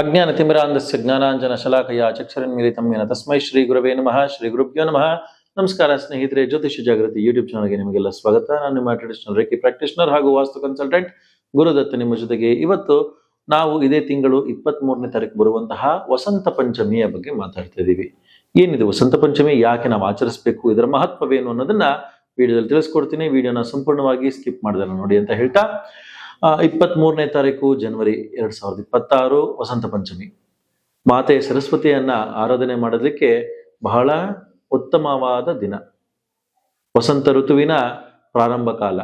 ಅಜ್ಞಾನತಿಮಿರಾಂಧಸ್ಯ ಜ್ಞಾನಾಂಜನ ಶಲಾಖಯ ಚಕ್ಷರನ್ ಮೇಲೆ ತಮ್ಮೇನ ತಸ್ಮೈ ಶ್ರೀ ಗುರುವೇ ನಮಃ, ಶ್ರೀ ಗುರುಭ್ಯೋ ನಮಃ. ನಮಸ್ಕಾರ ಸ್ನೇಹಿತರೆ, ಜ್ಯೋತಿಷ್ಯ ಜಾಗೃತಿ ಯೂಟ್ಯೂಬ್ ಚಾನಲ್ಗೆ ನಿಮಗೆಲ್ಲ ಸ್ವಾಗತ. ನಾನು ನಿಮ್ಮ ಟ್ರೆಡಿಷನಲ್ ರೇಖಿ ಪ್ರಾಕ್ಟೀಷನರ್ ಹಾಗೂ ವಾಸ್ತು ಕನ್ಸಲ್ಟೆಂಟ್ ಗುರುದತ್ತ ನಿಮ್ಮ ಜೊತೆಗೆ ಇವತ್ತು ನಾವು ಇದೇ ತಿಂಗಳು ಇಪ್ಪತ್ತ್ ಮೂರನೇ ತಾರೀಕು ಬರುವಂತಹ ವಸಂತ ಪಂಚಮಿಯ ಬಗ್ಗೆ ಮಾತಾಡ್ತಾ ಇದ್ದೀವಿ. ಏನಿದೆ ವಸಂತ ಪಂಚಮಿ? ಯಾಕೆ ನಾವು ಆಚರಿಸಬೇಕು? ಇದರ ಮಹತ್ವವೇನು ಅನ್ನೋದನ್ನ ವಿಡಿಯೋದಲ್ಲಿ ತಿಳಿಸ್ಕೊಡ್ತೀನಿ. ವಿಡಿಯೋನ ಸಂಪೂರ್ಣವಾಗಿ ಸ್ಕಿಪ್ ಮಾಡಿದ್ರೆ ನೋಡಿ ಅಂತ ಹೇಳ್ತಾ ಇಪ್ಪತ್ತ್ ಮೂರನೇ ತಾರೀಕು ಜನವರಿ ಎರಡ್ ಸಾವಿರದ ಇಪ್ಪತ್ತಾರು, ವಸಂತ ಪಂಚಮಿ. ಮಾತೆ ಸರಸ್ವತಿಯನ್ನ ಆರಾಧನೆ ಮಾಡೋದಕ್ಕೆ ಬಹಳ ಉತ್ತಮವಾದ ದಿನ. ವಸಂತ ಋತುವಿನ ಪ್ರಾರಂಭ ಕಾಲ.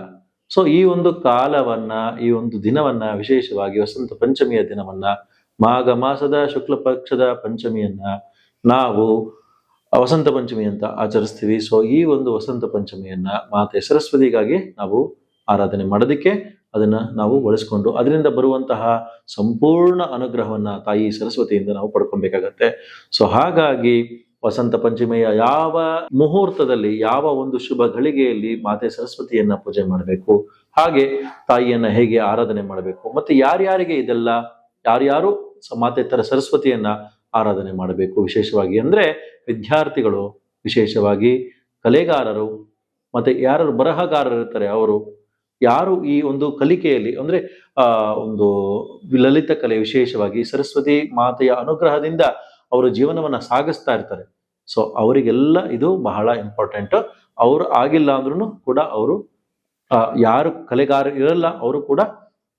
ಸೊ ಈ ಒಂದು ಕಾಲವನ್ನ, ಈ ಒಂದು ದಿನವನ್ನ, ವಿಶೇಷವಾಗಿ ವಸಂತ ಪಂಚಮಿಯ ದಿನವನ್ನ, ಮಾಘ ಮಾಸದ ಶುಕ್ಲ ಪಕ್ಷದ ಪಂಚಮಿಯನ್ನ ನಾವು ವಸಂತ ಪಂಚಮಿ ಅಂತ ಆಚರಿಸ್ತೀವಿ. ಸೊ ಈ ಒಂದು ವಸಂತ ಪಂಚಮಿಯನ್ನ ಮಾತೆ ಸರಸ್ವತಿಗಾಗಿ ನಾವು ಆರಾಧನೆ ಮಾಡೋದಕ್ಕೆ ಅದನ್ನ ನಾವು ಬಳಸ್ಕೊಂಡು ಅದರಿಂದ ಬರುವಂತಹ ಸಂಪೂರ್ಣ ಅನುಗ್ರಹವನ್ನ ತಾಯಿ ಸರಸ್ವತಿಯಿಂದ ನಾವು ಪಡ್ಕೊಬೇಕಾಗತ್ತೆ. ಸೊ ಹಾಗಾಗಿ ವಸಂತ ಪಂಚಮಿಯ ಯಾವ ಮುಹೂರ್ತದಲ್ಲಿ, ಯಾವ ಒಂದು ಶುಭ ಗಳಿಗೆಯಲ್ಲಿ ಮಾತೆ ಸರಸ್ವತಿಯನ್ನ ಪೂಜೆ ಮಾಡಬೇಕು, ಹಾಗೆ ತಾಯಿಯನ್ನ ಹೇಗೆ ಆರಾಧನೆ ಮಾಡಬೇಕು, ಮತ್ತೆ ಯಾರ್ಯಾರಿಗೆ ಇದೆಲ್ಲ, ಯಾರ್ಯಾರು ಮಾತೆ ತರ ಸರಸ್ವತಿಯನ್ನ ಆರಾಧನೆ ಮಾಡಬೇಕು ವಿಶೇಷವಾಗಿ ಅಂದ್ರೆ ವಿದ್ಯಾರ್ಥಿಗಳು, ವಿಶೇಷವಾಗಿ ಕಲೆಗಾರರು, ಮತ್ತೆ ಯಾರು ಬರಹಗಾರರಿರ್ತಾರೆ ಅವರು ಯಾರು ಈ ಒಂದು ಕಲಿಕೆಯಲ್ಲಿ, ಅಂದ್ರೆ, ಆ, ಒಂದು ಲಲಿತ ಕಲೆ ವಿಶೇಷವಾಗಿ ಸರಸ್ವತಿ ಮಾತೆಯ ಅನುಗ್ರಹದಿಂದ ಅವರ ಜೀವನವನ್ನ ಸಾಗಿಸ್ತಾ ಇರ್ತಾರೆ. ಸೊ ಅವರಿಗೆಲ್ಲ ಇದು ಬಹಳ ಇಂಪಾರ್ಟೆಂಟ್ ಅವರು ಆಗಿಲ್ಲ ಅಂದ್ರೂ ಕೂಡ ಅವರು ಯಾರು ಕಲೆಗಾರ ಇರಲ್ಲ, ಅವರು ಕೂಡ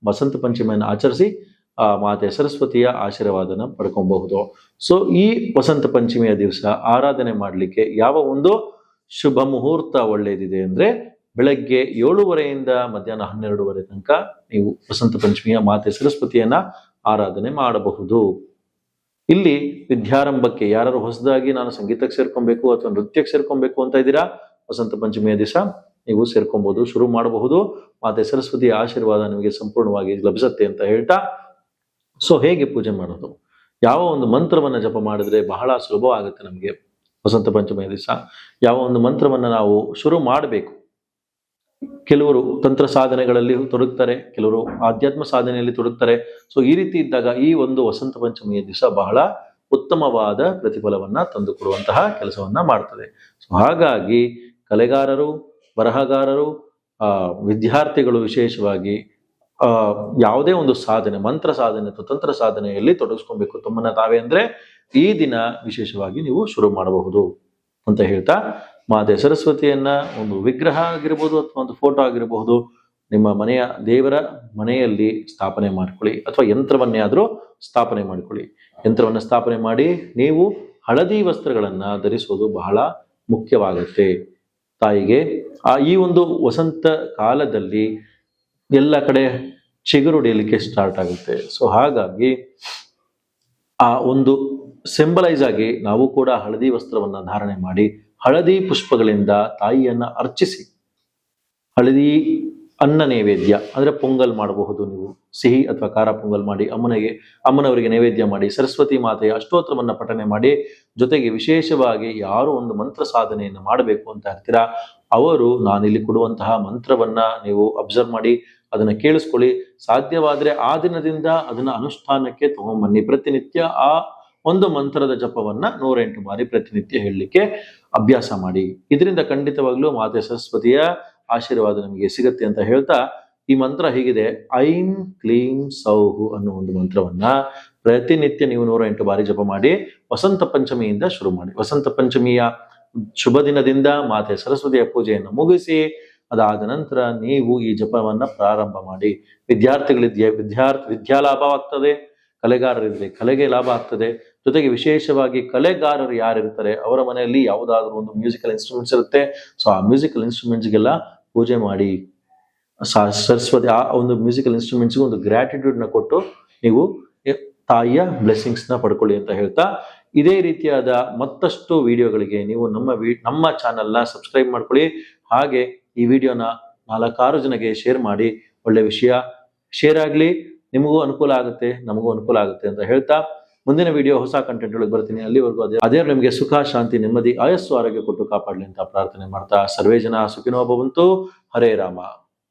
ವಸಂತ ಪಂಚಮಿಯನ್ನು ಆಚರಿಸಿ, ಆ, ಮಾತೆ ಸರಸ್ವತಿಯ ಆಶೀರ್ವಾದನ ಪಡ್ಕೊಬಹುದು. ಸೊ ಈ ವಸಂತ ಪಂಚಮಿಯ ದಿವಸ ಆರಾಧನೆ ಮಾಡಲಿಕ್ಕೆ ಯಾವ ಒಂದು ಶುಭ ಮುಹೂರ್ತ ಒಳ್ಳೆಯದಿದೆ ಅಂದ್ರೆ ಬೆಳಗ್ಗೆ ಏಳುವರೆಯಿಂದ ಮಧ್ಯಾಹ್ನ ಹನ್ನೆರಡುವರೆ ತನಕ ನೀವು ವಸಂತ ಪಂಚಮಿಯ ಮಾತೆ ಸರಸ್ವತಿಯನ್ನ ಆರಾಧನೆ ಮಾಡಬಹುದು. ಇಲ್ಲಿ ವಿದ್ಯಾರಂಭಕ್ಕೆ ಯಾರು ಹೊಸದಾಗಿ ನಾನು ಸಂಗೀತಕ್ಕೆ ಸೇರ್ಕೊಬೇಕು ಅಥವಾ ನೃತ್ಯಕ್ಕೆ ಸೇರ್ಕೊಬೇಕು ಅಂತ ಇದ್ದೀರಾ? ವಸಂತ ಪಂಚಮಿಯ ದಿವಸ ನೀವು ಸೇರ್ಕೊಬಹುದು ಶುರು ಮಾಡಬಹುದು. ಮಾತೆ ಸರಸ್ವತಿಯ ಆಶೀರ್ವಾದ ನಿಮಗೆ ಸಂಪೂರ್ಣವಾಗಿ ಲಭಿಸುತ್ತೆ ಅಂತ ಹೇಳ್ತಾ, ಸೊ ಹೇಗೆ ಪೂಜೆ ಮಾಡೋದು? ಯಾವ ಒಂದು ಮಂತ್ರವನ್ನ ಜಪ ಮಾಡಿದ್ರೆ ಬಹಳ ಸುಲಭವಾಗುತ್ತೆ ನಮಗೆ ವಸಂತ ಪಂಚಮಿಯ ದಿವಸ. ಯಾವ ಒಂದು ಮಂತ್ರವನ್ನ ನಾವು ಶುರು ಮಾಡಬೇಕು ಕೆಲವರು ತಂತ್ರ ಸಾಧನೆಗಳಲ್ಲಿ ತೊಡಗ್ತಾರೆ, ಕೆಲವರು ಆಧ್ಯಾತ್ಮ ಸಾಧನೆಯಲ್ಲಿ ತೊಡಗ್ತಾರೆ. ಸೊ ಈ ರೀತಿ ಇದ್ದಾಗ ಈ ಒಂದು ವಸಂತ ಪಂಚಮಿಯ ದಿವಸ ಬಹಳ ಉತ್ತಮವಾದ ಪ್ರತಿಫಲವನ್ನ ತಂದುಕೊಡುವಂತಹ ಕೆಲಸವನ್ನ ಮಾಡ್ತದೆ. ಸೊ ಹಾಗಾಗಿ ಕಲೆಗಾರರು, ಬರಹಗಾರರು ವಿದ್ಯಾರ್ಥಿಗಳು ವಿಶೇಷವಾಗಿ ಯಾವುದೇ ಒಂದು ಸಾಧನೆ, ಮಂತ್ರ ಸಾಧನೆ ಅಥವಾ ತಂತ್ರ ಸಾಧನೆಯಲ್ಲಿ ತೊಡಗಿಸ್ಕೊಬೇಕು ತಮ್ಮನ್ನ ತಾವೇ ಅಂದ್ರೆ ಈ ದಿನ ವಿಶೇಷವಾಗಿ ನೀವು ಶುರು ಮಾಡಬಹುದು ಅಂತ ಹೇಳ್ತಾ ಮಾತೆ ಸರಸ್ವತಿಯನ್ನ ಒಂದು ವಿಗ್ರಹ ಆಗಿರ್ಬೋದು ಅಥವಾ ಒಂದು ಫೋಟೋ ಆಗಿರಬಹುದು, ನಿಮ್ಮ ಮನೆಯ ದೇವರ ಮನೆಯಲ್ಲಿ ಸ್ಥಾಪನೆ ಮಾಡ್ಕೊಳ್ಳಿ ಅಥವಾ ಯಂತ್ರವನ್ನೇ ಆದರೂ ಸ್ಥಾಪನೆ ಮಾಡ್ಕೊಳ್ಳಿ. ಯಂತ್ರವನ್ನು ಸ್ಥಾಪನೆ ಮಾಡಿ ನೀವು ಹಳದಿ ವಸ್ತ್ರಗಳನ್ನು ಧರಿಸುವುದು ಬಹಳ ಮುಖ್ಯವಾಗುತ್ತೆ. ತಾಯಿಗೆ ಆ ಈ ಒಂದು ವಸಂತ ಕಾಲದಲ್ಲಿ ಎಲ್ಲ ಕಡೆ ಚಿಗುರುಡಿಯಲಿಕ್ಕೆ ಸ್ಟಾರ್ಟ್ ಆಗುತ್ತೆ. ಸೊ ಹಾಗಾಗಿ ಆ ಒಂದು ಸಿಂಬಲೈಸ್ ಆಗಿ ನಾವು ಕೂಡ ಹಳದಿ ವಸ್ತ್ರವನ್ನು ಧಾರಣೆ ಮಾಡಿ ಹಳದಿ ಪುಷ್ಪಗಳಿಂದ ತಾಯಿಯನ್ನ ಅರ್ಚಿಸಿ. ಹಳದಿ ಅನ್ನ ನೈವೇದ್ಯ, ಅಂದ್ರೆ ಪೊಂಗಲ್ ಮಾಡಬಹುದು ನೀವು. ಸಿಹಿ ಅಥವಾ ಖಾರ ಪೊಂಗಲ್ ಮಾಡಿ, ಅಮ್ಮನಿಗೆ, ಅಮ್ಮನವರಿಗೆ ನೈವೇದ್ಯ ಮಾಡಿ, ಸರಸ್ವತಿ ಮಾತೆಯ ಅಷ್ಟೋತ್ತರವನ್ನ ಪಠನೆ ಮಾಡಿ, ಜೊತೆಗೆ ವಿಶೇಷವಾಗಿ ಯಾರು ಒಂದು ಮಂತ್ರ ಸಾಧನೆಯನ್ನು ಮಾಡಬೇಕು ಅಂತ ಇರ್ತೀರಾ ಅವರು ನಾನಿಲ್ಲಿ ಕೊಡುವಂತಹ ಮಂತ್ರವನ್ನ ನೀವು ಅಬ್ಸರ್ವ್ ಮಾಡಿ, ಅದನ್ನ ಕೇಳಿಸ್ಕೊಳ್ಳಿ. ಸಾಧ್ಯವಾದ್ರೆ ಆ ದಿನದಿಂದ ಅದನ್ನ ಅನುಷ್ಠಾನಕ್ಕೆ ತಗೊಂಬನ್ನಿ. ಪ್ರತಿನಿತ್ಯ ಆ ಒಂದು ಮಂತ್ರದ ಜಪವನ್ನ ನೂರೆಂಟು ಬಾರಿ ಪ್ರತಿನಿತ್ಯ ಹೇಳಲಿಕ್ಕೆ ಅಭ್ಯಾಸ ಮಾಡಿ. ಇದರಿಂದ ಖಂಡಿತವಾಗ್ಲೂ ಮಾತೆ ಸರಸ್ವತಿಯ ಆಶೀರ್ವಾದ ನಮಗೆ ಸಿಗತ್ತೆ ಅಂತ ಹೇಳ್ತಾ ಈ ಮಂತ್ರ ಹೀಗಿದೆ ಐಂ ಕ್ಲೀಂ ಸೌಹು ಅನ್ನೋ ಒಂದು ಮಂತ್ರವನ್ನ ಪ್ರತಿನಿತ್ಯ ನೀವು ನೂರ ಎಂಟು ಬಾರಿ ಜಪ ಮಾಡಿ ವಸಂತ ಪಂಚಮಿಯಿಂದ ಶುರು ಮಾಡಿ. ವಸಂತ ಪಂಚಮಿಯ ಶುಭ ದಿನದಿಂದ ಮಾತೆ ಸರಸ್ವತಿಯ ಪೂಜೆಯನ್ನು ಮುಗಿಸಿ, ಅದಾದ ನಂತರ ನೀವು ಈ ಜಪವನ್ನ ಪ್ರಾರಂಭ ಮಾಡಿ. ವಿದ್ಯಾರ್ಥಿಗಳಿದ್ಯಾ, ವಿದ್ಯಾರ್ಥಿ ವಿದ್ಯಾಲಾಭವಾಗ್ತದೆ. ಕಲೆಗಾರರಿದ್ರೆ ಕಲೆಗೆ ಲಾಭ ಆಗ್ತದೆ. ಜೊತೆಗೆ ವಿಶೇಷವಾಗಿ ಕಲೆಗಾರರು ಯಾರಿರ್ತಾರೆ, ಅವರ ಮನೆಯಲ್ಲಿ ಯಾವುದಾದ್ರೂ ಒಂದು ಮ್ಯೂಸಿಕಲ್ ಇನ್ಸ್ಟ್ರೂಮೆಂಟ್ಸ್ ಇರುತ್ತೆ. ಸೊ ಆ ಮ್ಯೂಸಿಕಲ್ ಇನ್ಸ್ಟ್ರೂಮೆಂಟ್ಸ್ಗೆಲ್ಲ ಪೂಜೆ ಮಾಡಿ ಸರಸ್ವತಿ, ಆ ಒಂದು ಮ್ಯೂಸಿಕಲ್ ಇನ್ಸ್ಟ್ರೂಮೆಂಟ್ಸ್ಗೆ ಒಂದು ಗ್ರ್ಯಾಟಿಟ್ಯೂಡ್ನ ಕೊಟ್ಟು ನೀವು ತಾಯಿಯ ಬ್ಲೆಸ್ಸಿಂಗ್ಸ್ನ ಪಡ್ಕೊಳ್ಳಿ ಅಂತ ಹೇಳ್ತಾ, ಇದೇ ರೀತಿಯಾದ ಮತ್ತಷ್ಟು ವಿಡಿಯೋಗಳಿಗೆ ನೀವು ನಮ್ಮ ವಿ, ನಮ್ಮ ಚಾನಲ್ನ ಸಬ್ಸ್ಕ್ರೈಬ್ ಮಾಡ್ಕೊಳ್ಳಿ. ಹಾಗೆ ಈ ವಿಡಿಯೋನ ನಾಲ್ಕಾರು ಜನಗೆ ಶೇರ್ ಮಾಡಿ. ಒಳ್ಳೆ ವಿಷಯ, ಶೇರ್ ಆಗಲಿ. ನಿಮಗೂ ಅನುಕೂಲ ಆಗುತ್ತೆ, ನಮಗೂ ಅನುಕೂಲ ಆಗುತ್ತೆ ಅಂತ ಹೇಳ್ತಾ ಮುಂದಿನ ವಿಡಿಯೋ ಹೊಸ ಕಂಟೆಂಟ್ ಒಳಗೆ ಬರ್ತೀನಿ. ಅಲ್ಲಿವರೆಗೂ ಅದೇ ಅದೇ ನಿಮಗೆ ಸುಖ, ಶಾಂತಿ, ನೆಮ್ಮದಿ, ಆಯಸ್ಸು, ಆರೋಗ್ಯ ಕೊಟ್ಟು ಕಾಪಾಡಲಿ ಅಂತ ಪ್ರಾರ್ಥನೆ ಮಾಡ್ತಾ ಸರ್ವೇ ಜನ ಸುಖಿನೋ ಭವಂತು ಹರೇ ರಾಮ.